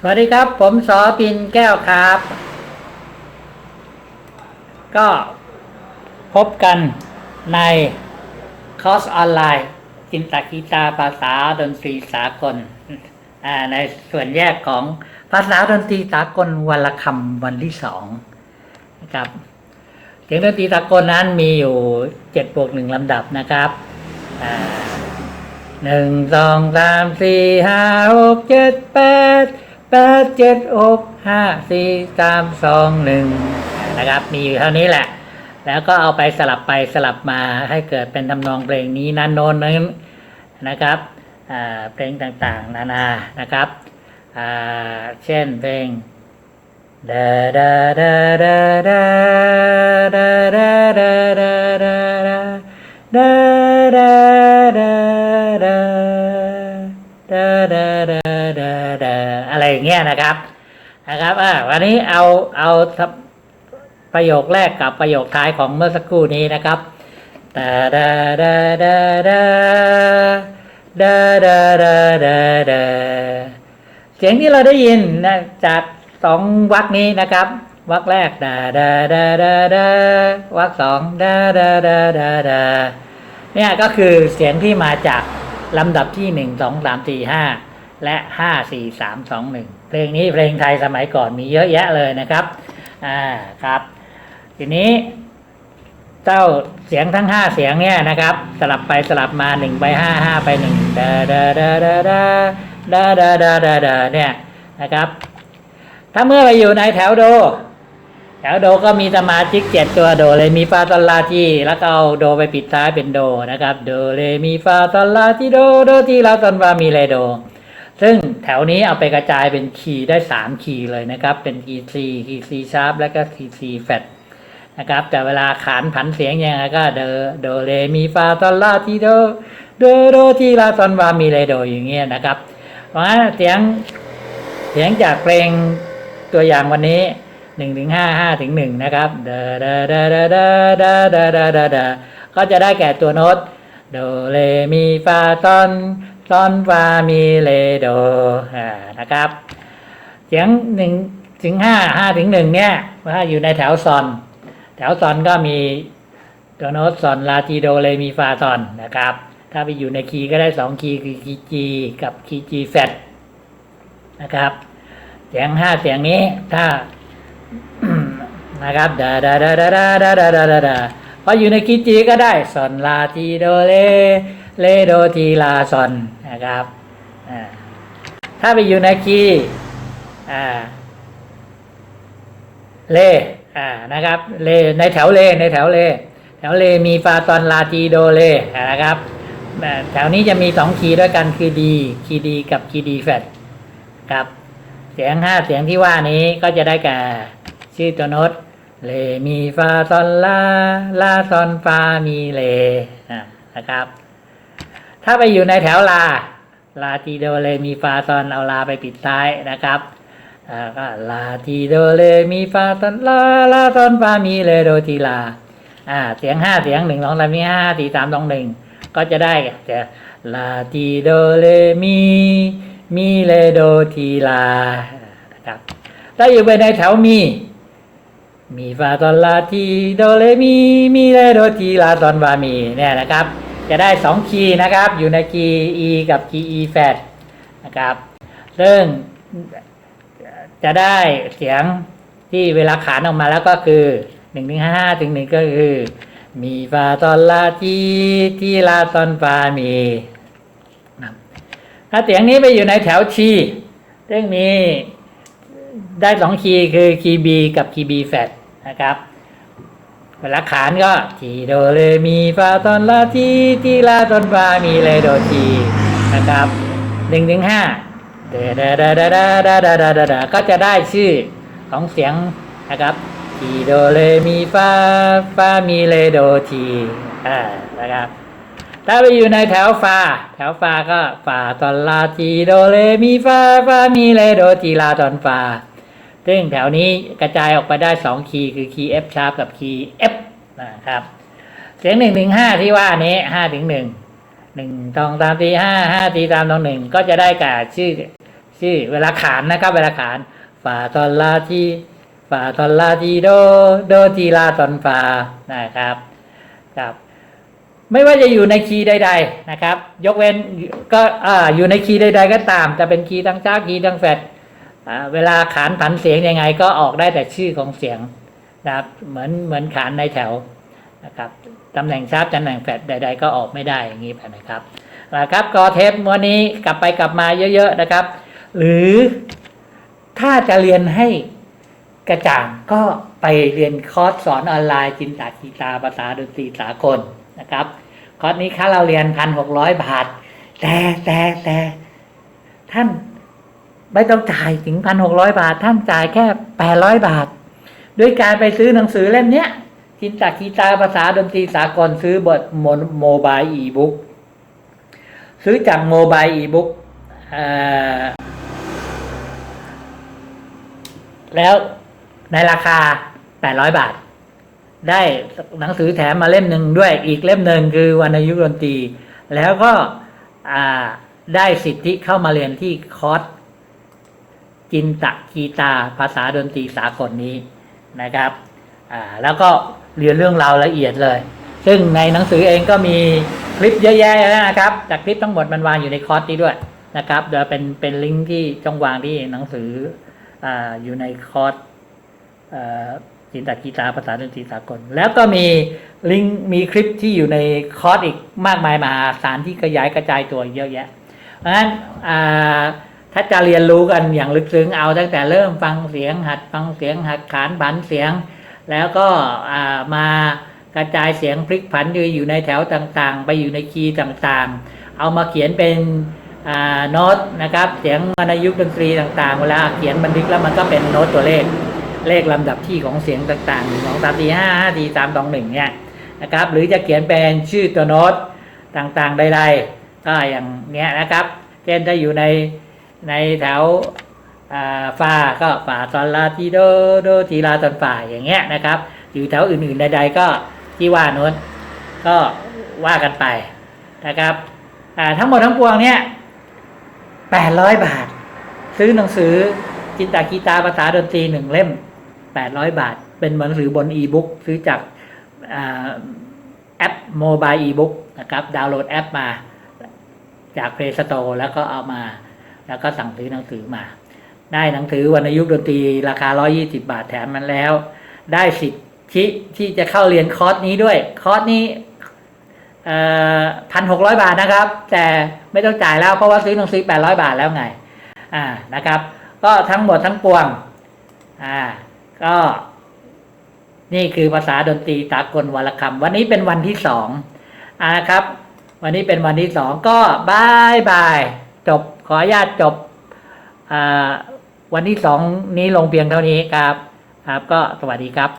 สวัสดีครับ ผมสอปินแก้วครับ ก็พบกันในคอร์สออนไลน์จินตกีตาภาษาดนตรีสากลในส่วนแยกของภาษาดนตรีสากลวันละคำวันที่สองนะครับเสียงดนตรีสากลนั้นมีอยู่เจ็ดบวกหนึ่งลำดับนะครับหนึ่งสองสามสี่ห้าหกเจ็ดแปด แปดเจ็ดหกห้าสี่สามสองหนึ่งนะครับ มีอยู่เท่านี้แหละ แล้วก็เอาไปสลับไปสลับมาให้เกิดเป็นทำนองเพลงนี้นั้นโน้นนั้นนะครับเพลงต่างๆ นานานะครับเช่นเพลงดาดาดาดาดาดาดาดาดาดาดา อะไรอย่างเงี้ยนะครับนะครับอ่าวันนี้เอาเอาประโยคแรกกับประโยคท้ายของเมื่อสักครู่นี้นะครับดาดาดาดาดาดาดาดาดาดาเสียงที่เราได้ยินนะจากสองวรรคนี้นะครับวรรคแรกดาดาดาดาดาวรรคสองดาดาดาดาดาเนี่ยก็คือเสียงที่มาจากลำดับที่หนึ่งสองสามสี่ห้า และห้าสี่สามสองหนึ่งเพลงนี้เพลงไทยสมัยก่อนมีเยอะแยะเลยนะครับอ่าครับ ทีนี้เจ้าเสียงทั้งห้าเสียงเนี่ยนะครับ สลับไปสลับมาหนึ่งไปห้าห้าไปหนึ่งดาดาดาดาดาดาดาดาดาดาเนี่ยนะครับ ถ้าเมื่อไปอยู่ในแถวโด แถวโดก็มีสมาชิกเจ็ดตัวโดเลยมีฟาตอลาทีแล้วก็เอาโดไปปิดท้ายเป็นโดนะครับ โดเลมีฟาตอลาทีโดโดที่ลาตอนฟามีเลโด ซึ่งแถวนี้เอาไปกระจายเป็นคีย์ได้สามคีย์เลยนะครับ เป็นคีย์ซีคีย์ซีชาร์ปและก็คีย์ซีแฟตนะครับ แต่เวลาขานผันเสียงยังไงก็เดโดเรมีฟาตอลลาทีโดโดโดทีลาตอนวามีเลโดอย่างเงี้ยนะครับ เพราะฉะนั้นเสียงเสียงจากเพลงตัวอย่างวันนี้หนึ่งถึงห้าห้าถึงหนึ่งนะครับเดเดเดเดเดเดเดเดเดเดก็จะได้แก่ตัวโน้ตโดเรมีฟาตอน ตอนฟามีเลโดนะครับเสียงหนึ่งถึงห้าห้าถึงหนึ่งเนี่ยว่าอยู่ในแถวซอน แถวซอนก็มีตัวโน้ตซอนลาทีโดเลมีฟาซอนนะครับ ถ้าไปอยู่ในคีย์ก็ได้สองคีย์คือคีย์จีกับคีย์จีแฟตนะครับ เสียงห้าเสียงนี้ถ้านะครับดาดาดาดาดาดาดาดาดาดาพออยู่ในคีย์จีก็ได้ซอนลาทีโดเลเลโดทีลาซอน นะครับถ้าไปอยู่ในคีย์เลนะครับเลในแถวเลในแถวเล แถวเลมีฟาตอนลาจีโดเลนะครับแถวนี้จะมีสองคีย์ด้วยกันคือดีคีย์ดีกับคีย์ดีแฟตครับเสียงห้าเสียงที่ว่านี้ก็จะได้แก่ชื่อตัวโน้ตเลมีฟาตอนลาลาตอนฟามีเลนะครับ ถ้าไปอยู่ในแถวลา ลาจีโดเลมีฟาตอนเอาลาไปปิดท้ายนะครับก็ลาทีโดเลมีฟาตอนลาลาตอนฟามีเลโดทีลาอ่าเสียงห้าเสียงหนึ่งสองสามสี่ห้าสี่สามสองหนึ่งก็จะได้แต่ลาทีโดเลมีมีเลโดทีลานะครับถ้าอยู่ไปในแถวมี มีฟาตอนลาทีโดเลมีมีเลโดทีลาตอนฟามีเนี่ยนะครับ จะได้สองคีย์นะครับ อยู่ในคีย์ E กับคีย์ E แฟดนะครับซึ่งจะได้เสียงที่เวลาขานออกมาแล้วก็คือหนึ่งถึงห้าถึงหนึ่งก็คือ มีฟาตอนลาทีที่ลาตอนฟามีนะถ้าเสียงนี้ไปอยู่ในแถวชีซึ่งมีได้สองคีย์คือคีย์บีกับคีย์บีแฟตนะครับ เวลาขานก็ทีโดเลมีฟาตอนลาทีทีลาตอนฟามีเลโดทีนะครับหนึ่งถึงห้าเดดาดาดาดาดาดาดาดาดาก็จะได้ชื่อของเสียงนะครับทีโดเลมีฟาฟามีเลโดทีอ่านะครับถ้าไปอยู่ในแถวฟาแถวฟาก็ฟาตอนลาทีโดเลมีฟาฟามีเลโดทีลาตอนฟา ซึ่งแถวนี้กระจายออกไปได้สองคีย์คือคีย์ F sharp กับคีย์ F นะครับ เสียงหนึ่งถึงห้าที่ว่านี้ห้าถึงหนึ่งหนึ่งสองสามสี่ห้าห้าสี่สามสองหนึ่งก็จะได้กับชื่อ ชื่อเวลาขานนะครับ เวลาขานฝาตอนลาทีฝาตอนลาทีโดโดทีลาตอนฟานะครับครับ ไม่ว่าจะอยู่ในคีย์ใด ๆนะครับ ยกเว้นก็อ่าอยู่ในคีย์ใด ๆ ก็ตาม จะเป็นคีย์ทั้งจ้าคีย์ทั้งแฟด เวลาขานผันเสียงยังไงก็ออกได้แต่ชื่อของเสียงนะครับเหมือนเหมือนขานในแถวนะครับตำแหน่งชาร์ปตำแหน่งแฟดใด ๆ ก็ออกไม่ได้อย่างนี้ไปนะครับนะครับกอเทปวันนี้กลับไปกลับมาเยอะ ๆนะครับ หรือถ้าจะเรียนให้กระจ่างก็ไปเรียนคอร์สสอนออนไลน์จินตากีตาภาษาดนตรีสากลนะครับคอร์สนี้ค่าเราเรียนพันหกร้อยบาท แต่แต่แต่ท่าน ไม่ต้องจ่ายถึงพันหกร้อยบาท ท่านจ่ายแค่แปดร้อยบาท ด้วยการไปซื้อหนังสือเล่มเนี้ยจินตากีตาภาษาดนตรีสากลซื้อบทโมบายอีบุ๊กซื้อจากโมบายอีบุ๊กแล้วในราคาแปดร้อยบาท ได้หนังสือแถมมาเล่มหนึ่งด้วยอีกเล่มหนึ่งคือวรรณยุกต์ดนตรี แล้วก็ได้สิทธิเข้ามาเรียนที่คอร์ส จินตะกีตาภาษาดนตรีสากลนี้นะครับแล้วก็เรียนเรื่องราวละเอียดเลย ซึ่งในหนังสือเองก็มีคลิปเยอะแยะนะครับ จากคลิปทั้งหมดมันวางอยู่ในคอร์สนี้ด้วยนะครับเดี๋ยวเป็นเป็นลิงก์ที่จ้องวางที่หนังสือออยู่ในคอร์สจินตกีตาภาษาดนตรีสากล แล้วก็มีลิงก์มีคลิปที่อยู่ในคอร์สอีกมากมายมหาศาลที่ขยายกระจายตัวเยอะแยะเพราะฉะนั้น ถ้าจะเรียนรู้กันอย่างลึกซึ้งเอาตั้งแต่เริ่มฟังเสียงหัดฟังเสียงหัดขานบันเสียง แล้วก็มากระจายเสียงพลิกผันอยู่ในแถวต่างๆ ไปอยู่ในคีย์ต่างๆ เอามาเขียนเป็นโน้ตนะครับเสียงวรรณยุกต์ดนตรีต่างๆ เวลาเขียนบันทึกแล้วมันก็เป็นโน้ตตัวเลขเลขลำดับที่ของเสียงต่างๆหนึ่งสองสามสี่ห้าห้าสี่สามสองหนึ่งเนี่ยนะครับหรือจะเขียนเป็นชื่อตัวโน้ตต่างๆใดๆก็อย่างเนี้ยนะครับเช่นถ้าอยู่ใน ในแถวอ่าฟาก็ฟาซอนลาทีโดโดทีลาตอนฟาอย่างเงี้ยนะครับอยู่แถวอื่นๆใด ๆ ก็ที่ว่าโน้นก็ว่ากันไปนะครับทั้งหมดทั้งปวงเนี่ยแปดร้อยบาท ซื้อหนังสือจินตากีตาภาษาดนตรีหนึ่งเล่ม800บาท เป็นหนังสือบนอีบุ๊กซื้อจากอแอปโมบายอีบุ๊กนะครับดาวน์โหลดแอปมาจาก Play Store แล้วก็เอามา แล้วก็สั่งซื้อหนังสือมา ได้หนังสือวรรณยุกต์ดนตรีราคา 120 บาทแถมมันแล้ว ได้สิทธิที่จะเข้าเรียนคอร์สนี้ด้วย คอร์สนี้พันหกร้อยบาทนะครับ แต่ไม่ต้องจ่ายแล้วเพราะว่าซื้อหนังสือ800บาทแล้วไง อ่านะครับ ก็ทั้งหมดทั้งปวง อ่า ก็ นี่คือภาษาดนตรีตากลวรรคำวันนี้เป็นวันที่สองอ่าครับ วันนี้เป็นวันที่สองก็บายบายจบ ขออนุญาตจบวันที่สองนี้ลงเพียงเท่านี้ครับ ครับก็สวัสดีครับ